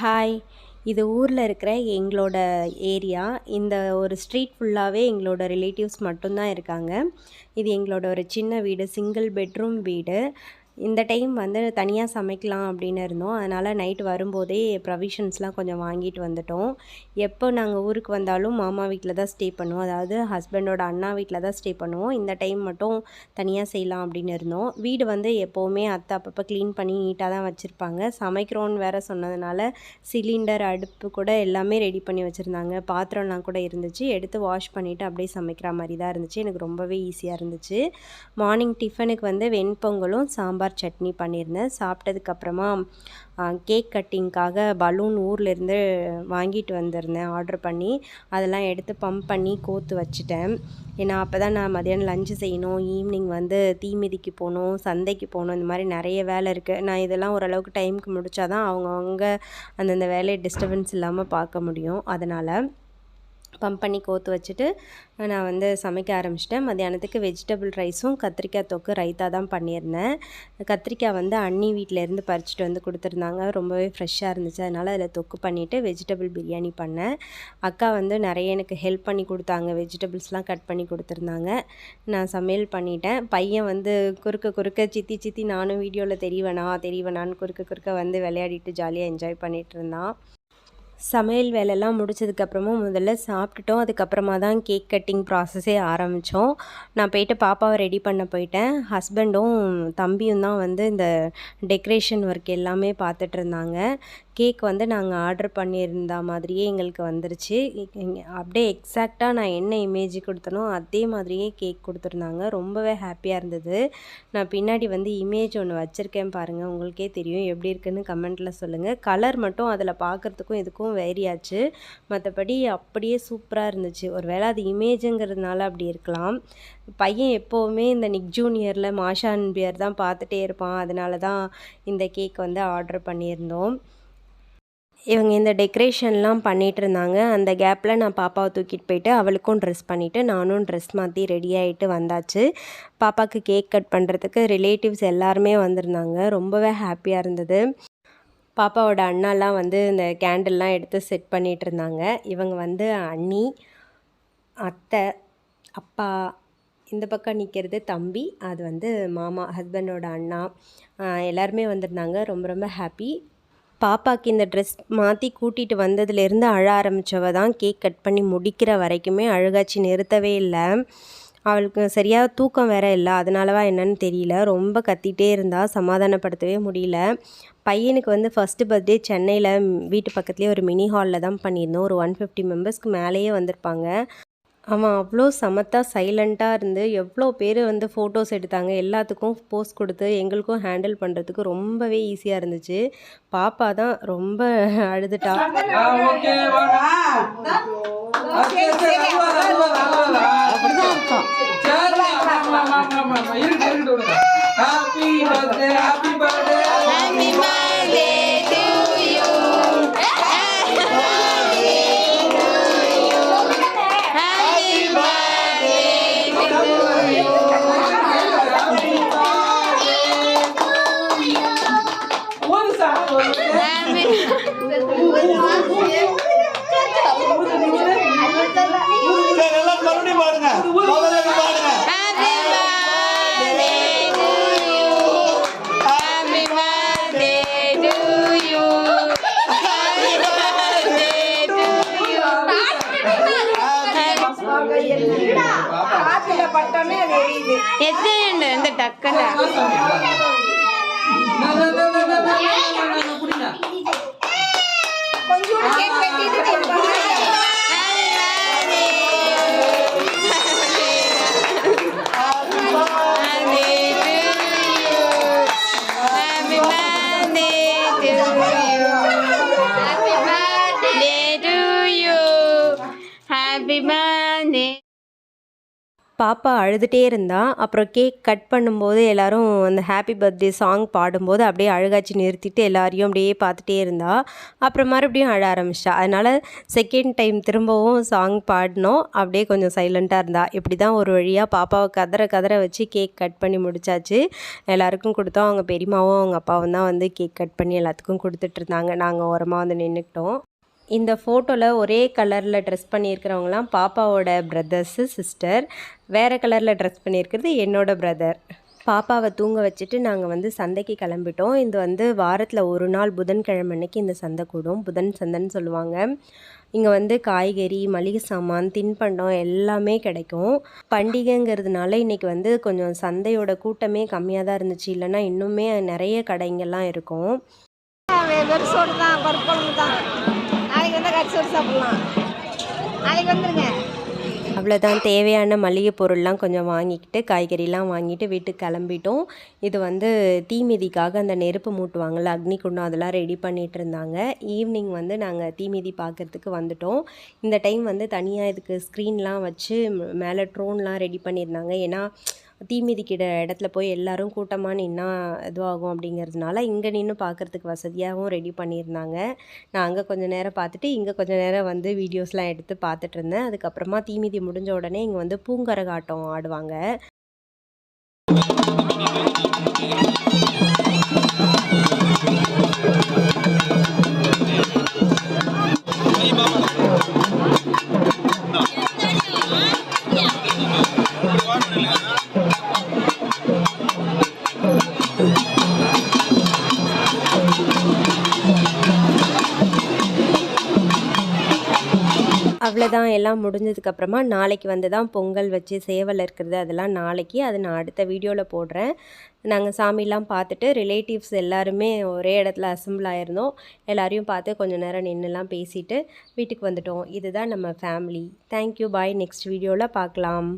Hi இது ஊரில் இருக்கிற எங்களோட ஏரியா. இந்த ஒரு ஸ்ட்ரீட் ஃபுல்லாகவே எங்களோட ரிலேட்டிவ்ஸ் மட்டும்தான் இருக்காங்க. இது எங்களோட ஒரு சின்ன வீடு சிங்கிள் பெட்ரூம் வீடு. இந்த டைம் வந்து தனியாக சமைக்கலாம் அப்படின்னு இருந்தோம். அதனால் நைட் வரும்போதே ப்ரொவிஷன்ஸ்லாம் கொஞ்சம் வாங்கிட்டு வந்துட்டோம். எப்போ நாங்கள் ஊருக்கு வந்தாலும் மாமா வீட்டில் தான் ஸ்டே பண்ணுவோம். அதாவது ஹஸ்பண்டோட அண்ணா வீட்டில் தான் ஸ்டே பண்ணுவோம். இந்த டைம் மட்டும் தனியாக செய்யலாம் அப்படின்னு இருந்தோம். வீடு வந்து எப்போவுமே அத்தை அப்பப்போ க்ளீன் பண்ணி நீட்டாக தான் வச்சுருப்பாங்க. சமைக்கிறோன்னு வேறு சொன்னதுனால சிலிண்டர் அடுப்பு கூட எல்லாமே ரெடி பண்ணி வச்சுருந்தாங்க. பாத்திரம்லாம் கூட இருந்துச்சு. எடுத்து வாஷ் பண்ணிவிட்டு அப்படியே சமைக்கிற மாதிரி தான் இருந்துச்சு. எனக்கு ரொம்பவே ஈஸியாக இருந்துச்சு. மார்னிங் டிஃபனுக்கு வந்து வெண்பொங்கலும் சாம்பார் சட்னி பண்ணியிருந்தேன். சாப்பிட்டதுக்கப்புறமா கேக் கட்டிங்க்காக பலூன் ஊர்லேருந்து வாங்கிட்டு வந்திருந்தேன் ஆர்டர் பண்ணி. அதெல்லாம் எடுத்து பம்ப் பண்ணி கோத்து வச்சுட்டேன். ஏன்னா அப்போ தான் நான் மதியானம் லஞ்சு செய்யணும் ஈவினிங் வந்து தீமிதிக்கு போகணும் சந்தைக்கு போகணும் இந்த மாதிரி நிறைய வேலை இருக்குது நான் இதெல்லாம் ஓரளவுக்கு டைமுக்கு முடித்தா தான் அவங்கவுங்க அந்தந்த வேலையை டிஸ்டர்பன்ஸ் இல்லாமல் பார்க்க முடியும். அதனால் பம்ப் பண்ணி கோத்து வச்சுட்டு நான் வந்து சமைக்க ஆரம்பிச்சிட்டேன். மத்தியானத்துக்கு வெஜிடபிள் ரைஸும் கத்திரிக்காய் தொக்கு ரைத்தா தான் பண்ணியிருந்தேன். கத்திரிக்காய் வந்து அண்ணி வீட்டிலேருந்து பறிச்சுட்டு வந்து கொடுத்துருந்தாங்க. ரொம்பவே ஃப்ரெஷ்ஷாக இருந்துச்சு. அதனால் அதில் தொக்கு பண்ணிவிட்டு வெஜிடபிள் பிரியாணி பண்ணேன். அக்கா வந்து நிறைய எனக்கு ஹெல்ப் பண்ணி கொடுத்தாங்க. வெஜிடபிள்ஸ்லாம் கட் பண்ணி கொடுத்துருந்தாங்க. நான் சமையல் பண்ணிட்டேன். பையன் வந்து குறுக்க குறுக்க சித்தி சித்தி நானும் வீடியோவில் தெரியவேணா தெரியவேணான்னு குறுக்க குறுக்க வந்து விளையாடிட்டு ஜாலியாக என்ஜாய் பண்ணிகிட்டு இருந்தான். சமையல் வேலையெல்லாம் முடிச்சதுக்கப்புறமும் முதல்ல சாப்பிட்டுட்டோம். அதுக்கப்புறமா தான் கேக் கட்டிங் ப்ராசஸே ஆரம்பித்தோம் நான் போயிட்டு பாப்பாவை ரெடி பண்ண போயிட்டேன். ஹஸ்பண்டும் தம்பியும் தான் வந்து இந்த டெக்கரேஷன் ஒர்க் எல்லாமே பார்த்துட்டு இருந்தாங்க. கேக் வந்து நாங்கள் ஆர்டர் பண்ணியிருந்த மாதிரியே எங்களுக்கு வந்துருச்சு. அப்படியே எக்ஸாக்டாக நான் என்ன இமேஜ் கொடுத்தனோ அதே மாதிரியே கேக் கொடுத்துருந்தாங்க. ரொம்பவே ஹாப்பியாக இருந்தது. நான் பின்னாடி வந்து இமேஜ் ஒன்று வச்சுருக்கேன் பாருங்கள் உங்களுக்கே தெரியும். எப்படி இருக்குன்னு கமெண்ட்டில் சொல்லுங்கள் கலர் மட்டும் அதில் பார்க்குறதுக்கும் இதுக்கும் வேரி ஆச்சு மற்றபடி அப்படியே சூப்பராக இருந்துச்சு. ஒரு வேளை அது இமேஜுங்கிறதுனால அப்படி இருக்கலாம். பையன் எப்போவுமே இந்த நிக் ஜூனியரில் மாஷா அன்பியர் தான் பார்த்துட்டே இருப்பான். அதனால தான் இந்த கேக் வந்து ஆர்டர் பண்ணியிருந்தோம். இவங்க இந்த டெக்கரேஷன்லாம் பண்ணிகிட்டு இருந்தாங்க. அந்த கேப்பில் நான் பாப்பாவை தூக்கிட்டு போயிட்டு அவளுக்கும் ட்ரெஸ் பண்ணிவிட்டு நானும் ட்ரெஸ் மாற்றி ரெடி ஆகிட்டு வந்தாச்சு. பாப்பாவுக்கு கேக் கட் பண்ணுறதுக்கு ரிலேட்டிவ்ஸ் எல்லாருமே வந்திருந்தாங்க. ரொம்பவே ஹாப்பியாக இருந்தது. பாப்பாவோட அண்ணாலாம் வந்து இந்த கேண்டில்லாம் எடுத்து செட் பண்ணிகிட்டு இருந்தாங்க இவங்க வந்து அண்ணி அத்தை அப்பா இந்த பக்கம் நிற்கிறது தம்பி அது வந்து மாமா ஹஸ்பண்டோட அண்ணா எல்லாருமே வந்திருந்தாங்க. ரொம்ப ரொம்ப ஹாப்பி. பாப்பாக்கு இந்த ட்ரெஸ் மாற்றி கூட்டிகிட்டு வந்ததுலேருந்து அழ ஆரம்பித்தவ தான் கேக் கட் பண்ணி முடிக்கிற வரைக்குமே அழுகாச்சி நிறுத்தவே இல்லை. அவளுக்கு சரியாக தூக்கம் வேற இல்லை. அதனாலவா என்னன்னு தெரியல. ரொம்ப கத்திகிட்டே இருந்தால் சமாதானப்படுத்தவே முடியல. பையனுக்கு வந்து ஃபஸ்ட்டு பர்த்டே சென்னையில் வீட்டு பக்கத்துலேயே ஒரு மினி ஹாலில் தான் பண்ணியிருந்தோம். ஒரு ஒன் ஃபிஃப்டி மெம்பர்ஸ்க்கு மேலேயே வந்திருப்பாங்க. அவன் அவ்வளோ சமத்தா சைலண்ட்டாக இருந்து எவ்வளோ பேர் வந்து ஃபோட்டோஸ் எடுத்தாங்க. எல்லாத்துக்கும் போஸ் கொடுத்து எங்களுக்கும் ஹேண்டில் பண்ணுறதுக்கு ரொம்பவே ஈஸியாக இருந்துச்சு. பாப்பா தான் ரொம்ப அழுதுட்டா. எத்தனை இந்த டக்குன்னு Happy birthday. பாப்பா அழுதுகிட்டே இருந்தா அப்புறம் கேக் கட் பண்ணும்போது எல்லாரும் அந்த ஹாப்பி பர்த்டே சாங் பாடும்போது அப்படியே அழுகாச்சி நிறுத்திட்டு எல்லாரையும் அப்படியே பார்த்துட்டே இருந்தா அப்புறம் மறுபடியும் அழ ஆரம்பிச்சிட்டா அதனால் செகண்ட் டைம் திரும்பவும் சாங் பாடினோம். அப்படியே கொஞ்சம் சைலண்ட்டாக இருந்தா. இப்படி தான் ஒரு வழியாக பாப்பாவை கதற கதற வச்சு கேக் கட் பண்ணி முடிச்சாச்சு. எல்லாருக்கும் கொடுத்தோம். அவங்க பெரியமாவும் அவங்க அப்பாவும் தான் வந்து கேக் கட் பண்ணி எல்லாத்துக்கும் கொடுத்துட்ருந்தாங்க நாங்கள் ஓரமாக வந்து நின்றுக்கிட்டோம் இந்த ஃபோட்டோவில் ஒரே கலரில் ட்ரெஸ் பண்ணியிருக்கிறவங்களாம் பாப்பாவோட பிரதர்ஸு சிஸ்டர் வேறு கலரில் ட்ரெஸ் பண்ணியிருக்கிறது என்னோட பிரதர் பாப்பாவை தூங்க வச்சுட்டு நாங்கள் வந்து சந்தைக்கு கிளம்பிட்டோம். இது வந்து வாரத்தில் ஒரு நாள் புதன்கிழமை அன்னைக்கு இந்த சந்தை கூடும். புதன் சந்தைன்னு சொல்லுவாங்க. இங்கே வந்து காய்கறி மளிகை சாமான் தின்பண்டம் எல்லாமே கிடைக்கும். பண்டிகைங்கிறதுனால இன்றைக்கி வந்து கொஞ்சம் சந்தையோட கூட்டமே கம்மியாக தான் இருந்துச்சு. இல்லைன்னா இன்னுமே நிறைய கடைங்கெல்லாம் இருக்கும். நாளைக்கு நாளைக்கு அவ்வளோதான் தேவையான மளிகை பொருள்லாம் கொஞ்சம் வாங்கிக்கிட்டு காய்கறிலாம் வாங்கிட்டு வீட்டுக்கு கிளம்பிட்டோம். இது வந்து தீமிதிக்காக அந்த நெருப்பு மூட்டுவாங்கள்ல அக்னி குண்டம் அதெல்லாம் ரெடி பண்ணிகிட்டு இருந்தாங்க. ஈவினிங் வந்து நாங்கள் தீமிதி பார்க்கறதுக்கு வந்துட்டோம். இந்த டைம் வந்து தனியாக இதுக்கு ஸ்க்ரீன்லாம் வச்சு மேலே ட்ரோன்லாம் ரெடி பண்ணியிருந்தாங்க. ஏன்னா தீமிதிக்கிற இடத்துல போய் எல்லாரும் கூட்டமாக நின்னா இதுவாகும் அப்படிங்கிறதுனால இங்கே நின்று பார்க்கறதுக்கு வசதியாகவும் ரெடி பண்ணியிருந்தாங்க. நான் அங்கே கொஞ்சம் நேரம் பார்த்துட்டு இங்கே கொஞ்சம் நேரம் வந்து வீடியோஸ்லாம் எடுத்து பார்த்துட்டு இருந்தேன். அதுக்கப்புறமா தீமிதி முடிஞ்ச உடனே இங்கே வந்து பூங்கரகாட்டம் ஆடுவாங்க. அவ்வளோதான் எல்லாம் முடிஞ்சதுக்கப்புறமா நாளைக்கு வந்து தான் பொங்கல் வச்சு சேவல் இருக்கிறது அதெல்லாம் நாளைக்கு. அது நான் அடுத்த வீடியோவில் போடுறேன். நாங்கள் சாமிலாம் பார்த்துட்டு ரிலேட்டிவ்ஸ் எல்லாருமே ஒரே இடத்துல அசம்பிள் ஆயிருந்தோம். எல்லாரையும் பார்த்து கொஞ்சம் நேரம் நின்றுலாம் பேசிட்டு வீட்டுக்கு வந்துட்டோம். இதுதான் நம்ம ஃபேமிலி தேங்க்யூ பாய் நெக்ஸ்ட் வீடியோவில் பார்க்கலாம்.